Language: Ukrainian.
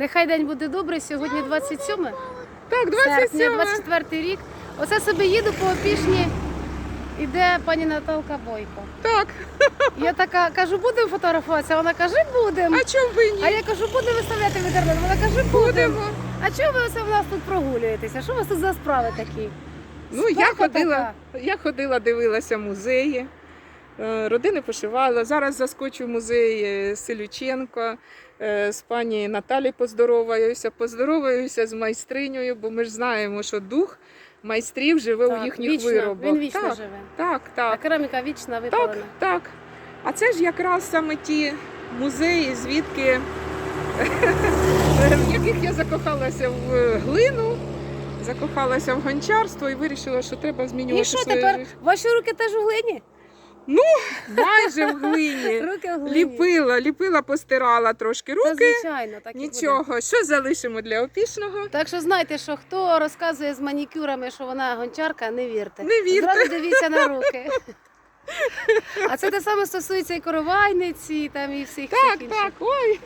Нехай день буде добрий. Сьогодні 27 Так, серпня, 27. 24 рік. Оце собі їду по опішні. Іде пані Наталка Бойко. Так, Я така кажу, будемо фотографуватися. Вона каже, будемо. а чому ви ні? А я кажу, будемо виставляти в. Вона каже, будемо. А чого ви оце в нас тут прогулюєтеся? Що у вас тут за справи такі? Ну, я Спека ходила, я ходила, дивилася музеї. Е, Родини пошивала. Зараз заскочу в музей е, Селюченко. е, З пані Наталі поздороваюся. Поздороваюся з майстринею, бо ми ж знаємо, що дух майстрів живе Так, у їхніх вічно, виробах. Він вічно так, живе. так, так. А кераміка вічна Так, так. А це ж якраз саме ті музеї, звідки в яких я закохалася в глину, закохалася в гончарство і вирішила, що треба змінювати І що своє тепер? життя. Ваші руки теж у глині? Майже в глині. Руки в глині. Ліпила, ліпила, постирала трошки Та, руки. звичайно, так і буде. Нічого, що залишимо для опішного? Так що знайте, що хто розказує з манікюрами, що вона гончарка, не вірте. Не вірте. Зразу дивіться на руки. А це те саме стосується і коровайниці, там і всіх, Так, всіх інших. так, ой.